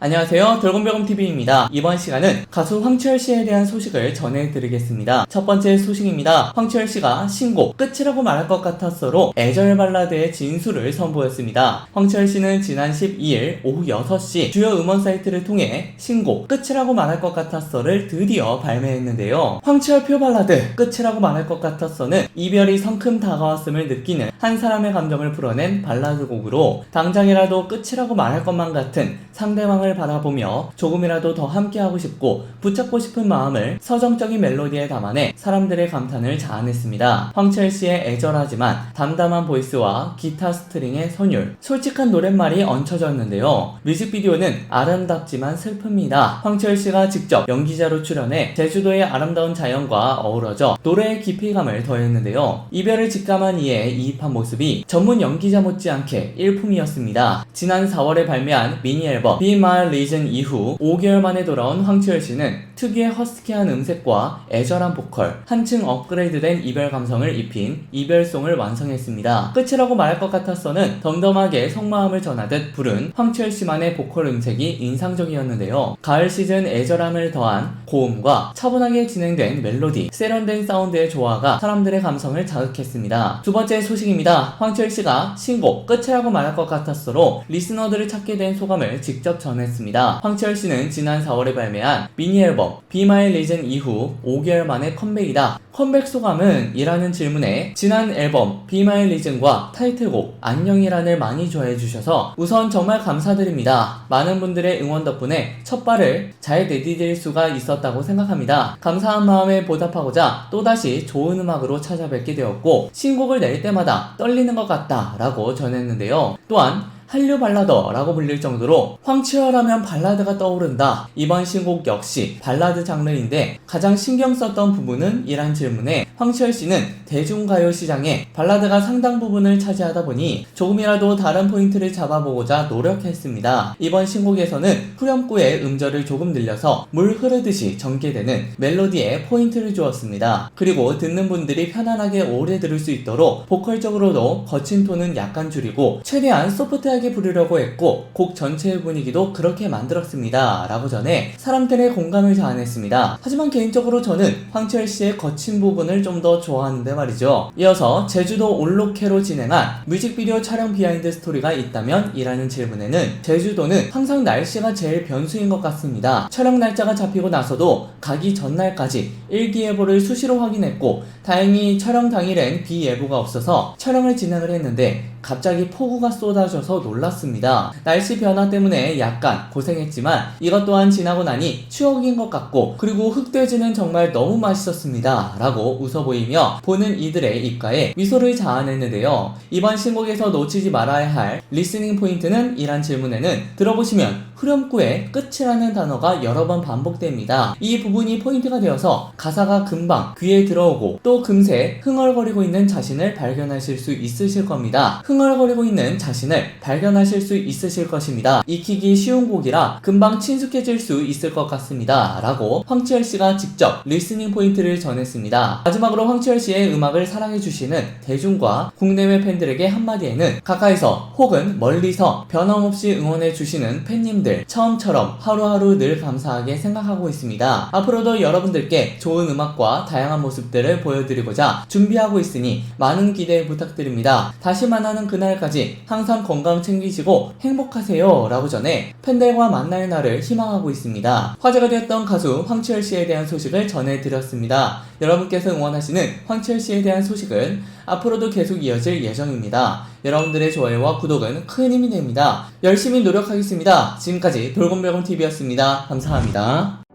안녕하세요. 돌곰별곰TV입니다. 이번 시간은 가수 황치열 씨에 대한 소식을 전해드리겠습니다. 첫 번째 소식입니다. 황치열 씨가 신곡 끝이라고 말할 것 같았어로 애절 발라드의 진수를 선보였습니다. 황치열 씨는 지난 12일 오후 6시 주요 음원 사이트를 통해 신곡 끝이라고 말할 것 같았어를 드디어 발매했는데요. 황치열 표 발라드 끝이라고 말할 것 같았어는 이별이 성큼 다가왔음을 느끼는 한 사람의 감정을 풀어낸 발라드 곡으로 당장이라도 끝이라고 말할 것만 같은 상대방을 바라보며 조금이라도 더 함께하고 싶고 붙잡고 싶은 마음을 서정적인 멜로디에 담아내 사람들의 감탄을 자아냈습니다. 황철 씨의 애절하지만 담담한 보이스와 기타 스트링의 선율, 솔직한 노랫말이 얹혀졌는데요. 뮤직비디오는 아름답지만 슬픕니다. 황철 씨가 직접 연기자로 출연해 제주도의 아름다운 자연과 어우러져 노래의 깊이감을 더했는데요. 이별을 직감한 이에 이입한 모습이 전문 연기자 못지않게 일품이었습니다. 지난 4월에 발매한 미니 앨범 Be My Reason 이후 5개월 만에 돌아온 황치열 씨는 특유의 허스키한 음색과 애절한 보컬, 한층 업그레이드된 이별 감성을 입힌 이별송을 완성했습니다. 끝이라고 말할 것 같았어는 덤덤하게 속마음을 전하듯 부른 황치열 씨만의 보컬 음색이 인상적이었는데요. 가을 시즌 애절함을 더한 고음과 차분하게 진행된 멜로디, 세련된 사운드의 조화가 사람들의 감성을 자극했습니다. 두 번째 소식입니다. 황철 씨가 신곡 끝이라고 말할 것 같았어로 리스너들을 찾게 된 소감을 직접 전 했습니다. 황철 씨는 지난 4월에 발매한 미니 앨범 My Legend 이후 5개월 만에 컴백이다. 컴백 소감은? 이라는 질문에 지난 앨범 My Reason과 타이틀곡 안녕이란을 많이 좋아해 주셔서 우선 정말 감사드립니다. 많은 분들의 응원 덕분에 첫 발을 잘 내디딜 수가 있었다고 생각합니다. 감사한 마음에 보답하고자 또다시 좋은 음악으로 찾아뵙게 되었고 신곡을 낼 때마다 떨리는 것 같다 라고 전했는데요. 또한 한류 발라더라고 불릴 정도로 황치열하면 발라드가 떠오른다. 이번 신곡 역시 발라드 장르인데 가장 신경 썼던 부분은 이란 질문에 황치열 씨는 대중가요 시장에 발라드가 상당 부분을 차지하다 보니 조금이라도 다른 포인트를 잡아보고자 노력했습니다. 이번 신곡에서는 후렴구의 음절을 조금 늘려서 물 흐르듯이 전개되는 멜로디에 포인트를 주었습니다. 그리고 듣는 분들이 편안하게 오래 들을 수 있도록 보컬적으로도 거친 톤은 약간 줄이고 최대한 소프트하게 부르려고 했고 곡 전체의 분위기도 그렇게 만들었습니다. 라고 전해 사람들의 공감을 자아냈습니다. 하지만 개인적으로 저는 황철 씨의 거친 부분을 좀 더 좋아하는데 말이죠. 이어서 제주도 올로케로 진행한 뮤직비디오 촬영 비하인드 스토리가 있다면? 이라는 질문에는 제주도는 항상 날씨가 제일 변수인 것 같습니다. 촬영 날짜가 잡히고 나서도 가기 전날까지 일기예보를 수시로 확인했고 다행히 촬영 당일엔 비 예보가 없어서 촬영을 진행을 했는데 갑자기 폭우가 쏟아져서 놀랐습니다. 날씨 변화 때문에 약간 고생했지만 이것 또한 지나고 나니 추억인 것 같고 그리고 흑돼지는 정말 너무 맛있었습니다. 라고 웃어 보이며 보는 이들의 입가에 미소를 자아냈는데요. 이번 신곡에서 놓치지 말아야 할 리스닝 포인트는 이란 질문에는 들어보시면 후렴구에 끝이라는 단어가 여러 번 반복됩니다. 이 부분이 포인트가 되어서 가사가 금방 귀에 들어오고 또 금세 흥얼거리고 있는 자신을 발견하실 수 있으실 겁니다. 흥얼거리고 있는 자신을 발견하실 수 있으실 것입니다. 익히기 쉬운 곡이라 금방 친숙해질 수 있을 것 같습니다. 라고 황치열 씨가 직접 리스닝 포인트를 전했습니다. 마지막으로 황치열 씨의 음악을 사랑해주시는 대중과 국내외 팬들에게 한마디에는 가까이서 혹은 멀리서 변함없이 응원해주시는 팬님들 처음처럼 하루하루 늘 감사하게 생각하고 있습니다. 앞으로도 여러분들께 좋은 음악과 다양한 모습들을 보여드리고자 준비하고 있으니 많은 기대 부탁드립니다. 다시 만나는 그날까지 항상 건강 챙기시고 행복하세요 라고 전해 팬들과 만날 날을 희망하고 있습니다. 화제가 되었던 가수 황치열 씨에 대한 소식을 전해드렸습니다. 여러분께서 응원하시는 황치열 씨에 대한 소식은 앞으로도 계속 이어질 예정입니다. 여러분들의 좋아요와 구독은 큰 힘이 됩니다. 열심히 노력하겠습니다. 지금까지 돌곰별곰TV였습니다. 감사합니다.